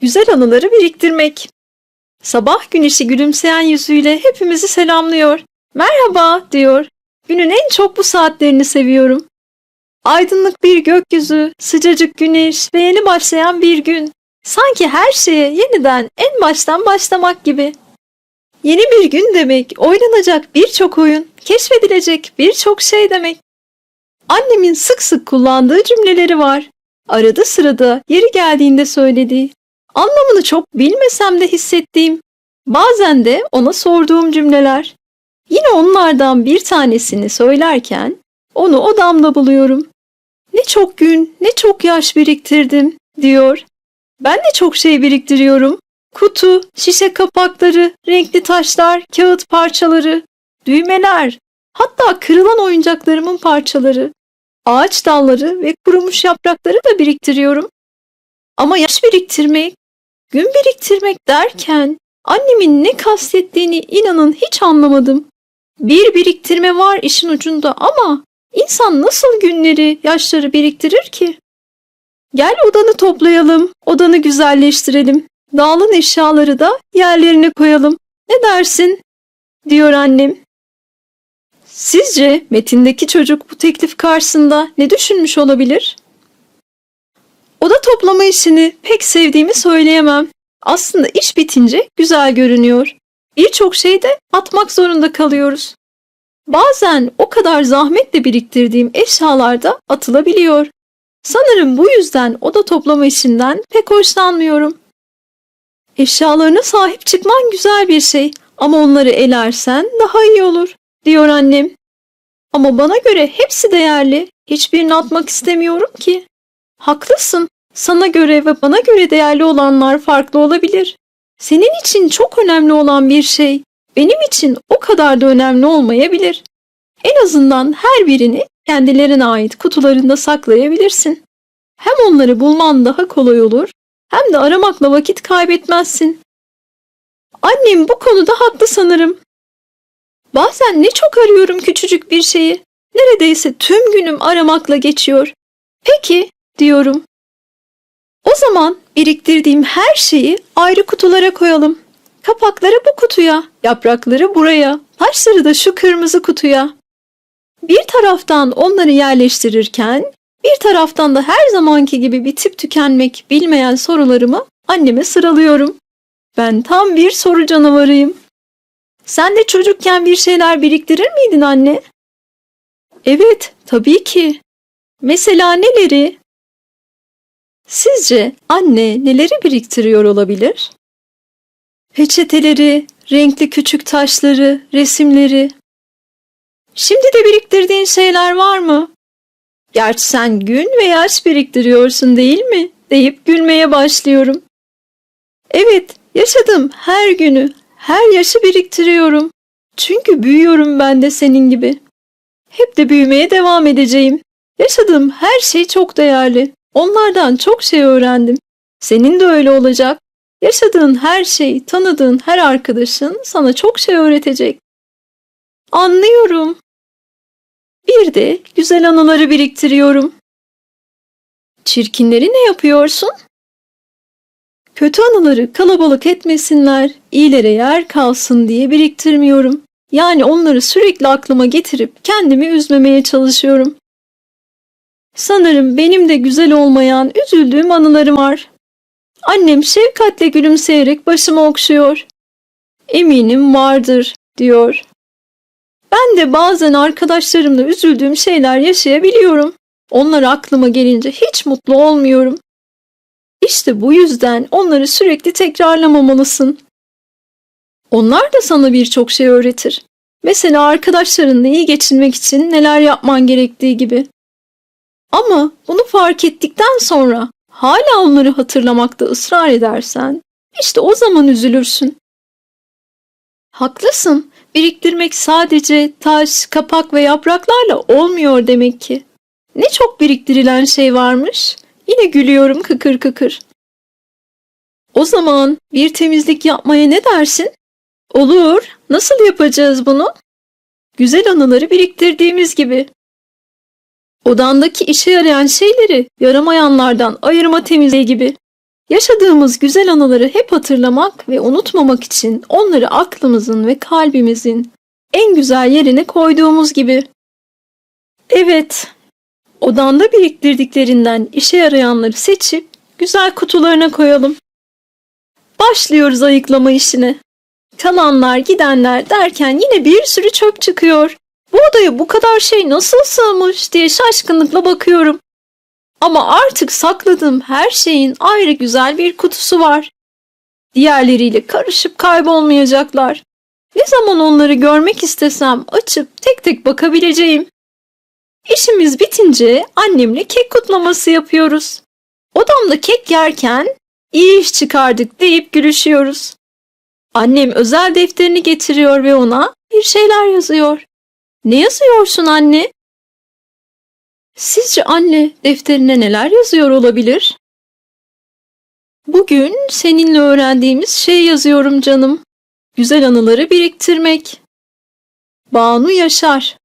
Güzel anıları biriktirmek. Sabah güneşi gülümseyen yüzüyle hepimizi selamlıyor. Merhaba diyor. Günün en çok bu saatlerini seviyorum. Aydınlık bir gökyüzü, sıcacık güneş ve yeni başlayan bir gün. Sanki her şeye yeniden en baştan başlamak gibi. Yeni bir gün demek, oynanacak birçok oyun, keşfedilecek birçok şey demek. Annemin sık sık kullandığı cümleleri var. Arada sırada yeri geldiğinde söylediği. Anlamını çok bilmesem de hissettiğim. Bazen de ona sorduğum cümleler. Yine onlardan bir tanesini söylerken onu odamda buluyorum. Ne çok gün, ne çok yaş biriktirdim diyor. Ben de çok şey biriktiriyorum. Kutu, şişe kapakları, renkli taşlar, kağıt parçaları, düğmeler, hatta kırılan oyuncaklarımın parçaları, ağaç dalları ve kurumuş yaprakları da biriktiriyorum. Ama yaş biriktirmek, gün biriktirmek derken annemin ne kastettiğini inanın hiç anlamadım. Bir biriktirme var işin ucunda ama insan nasıl günleri, yaşları biriktirir ki? Gel odanı toplayalım, odanı güzelleştirelim. Dağılan eşyaları da yerlerine koyalım. Ne dersin? diyor annem. Sizce metindeki çocuk bu teklif karşısında ne düşünmüş olabilir? Oda toplama işini pek sevdiğimi söyleyemem. Aslında iş bitince güzel görünüyor. Birçok şey de atmak zorunda kalıyoruz. Bazen o kadar zahmetle biriktirdiğim eşyalar da atılabiliyor. Sanırım bu yüzden oda toplama işinden pek hoşlanmıyorum. Eşyalarına sahip çıkman güzel bir şey ama onları elersen daha iyi olur, diyor annem. Ama bana göre hepsi değerli. Hiçbirini atmak istemiyorum ki. Haklısın. Sana göre ve bana göre değerli olanlar farklı olabilir. Senin için çok önemli olan bir şey benim için o kadar da önemli olmayabilir. En azından her birini kendilerine ait kutularında saklayabilirsin. Hem onları bulman daha kolay olur hem de aramakla vakit kaybetmezsin. Annem bu konuda haklı sanırım. Bazen ne çok arıyorum küçücük bir şeyi. Neredeyse tüm günüm aramakla geçiyor. Peki, diyorum. O zaman biriktirdiğim her şeyi ayrı kutulara koyalım. Kapakları bu kutuya, yaprakları buraya, taşları da şu kırmızı kutuya. Bir taraftan onları yerleştirirken, bir taraftan da her zamanki gibi bitip tükenmek bilmeyen sorularımı anneme sıralıyorum. Ben tam bir soru canavarıyım. Sen de çocukken bir şeyler biriktirir miydin anne? Evet, tabii ki. Mesela neleri? Sizce anne neleri biriktiriyor olabilir? Peçeteleri, renkli küçük taşları, resimleri. Şimdi de biriktirdiğin şeyler var mı? Gerçi sen gün ve yaş biriktiriyorsun değil mi? deyip gülmeye başlıyorum. Evet, yaşadım her günü, her yaşı biriktiriyorum. Çünkü büyüyorum ben de senin gibi. Hep de büyümeye devam edeceğim. Yaşadığım her şey çok değerli. Onlardan çok şey öğrendim. Senin de öyle olacak. Yaşadığın her şey, tanıdığın her arkadaşın sana çok şey öğretecek. Anlıyorum. Bir de güzel anıları biriktiriyorum. Çirkinleri ne yapıyorsun? Kötü anıları kalabalık etmesinler, iyilere yer kalsın diye biriktirmiyorum. Yani onları sürekli aklıma getirip kendimi üzmemeye çalışıyorum. Sanırım benim de güzel olmayan, üzüldüğüm anılarım var. Annem şefkatle gülümseyerek başımı okşuyor. Eminim vardır, diyor. Ben de bazen arkadaşlarımla üzüldüğüm şeyler yaşayabiliyorum. Onlar aklıma gelince hiç mutlu olmuyorum. İşte bu yüzden onları sürekli tekrarlamamalısın. Onlar da sana birçok şey öğretir. Mesela arkadaşlarınla iyi geçinmek için neler yapman gerektiği gibi. Ama bunu fark ettikten sonra hala onları hatırlamakta ısrar edersen, işte o zaman üzülürsün. Haklısın. Biriktirmek sadece taş, kapak ve yapraklarla olmuyor demek ki. Ne çok biriktirilen şey varmış. Yine gülüyorum kıkır kıkır. O zaman bir temizlik yapmaya ne dersin? Olur. Nasıl yapacağız bunu? Güzel anıları biriktirdiğimiz gibi. Odandaki işe yarayan şeyleri yaramayanlardan ayırma temizliği gibi. Yaşadığımız güzel anıları hep hatırlamak ve unutmamak için onları aklımızın ve kalbimizin en güzel yerine koyduğumuz gibi. Evet, odanda biriktirdiklerinden işe yarayanları seçip güzel kutularına koyalım. Başlıyoruz ayıklama işine. Kalanlar gidenler derken yine bir sürü çöp çıkıyor. Bu odaya bu kadar şey nasıl sığmış diye şaşkınlıkla bakıyorum. Ama artık sakladığım her şeyin ayrı güzel bir kutusu var. Diğerleriyle karışıp kaybolmayacaklar. Ne zaman onları görmek istesem açıp tek tek bakabileceğim. İşimiz bitince annemle kek kutlaması yapıyoruz. Odamda kek yerken iyi iş çıkardık deyip gülüşüyoruz. Annem özel defterini getiriyor ve ona bir şeyler yazıyor. Ne yazıyorsun anne? Sizce anne defterine neler yazıyor olabilir? Bugün seninle öğrendiğimiz şey yazıyorum canım. Güzel anıları biriktirmek. Banu Yaşar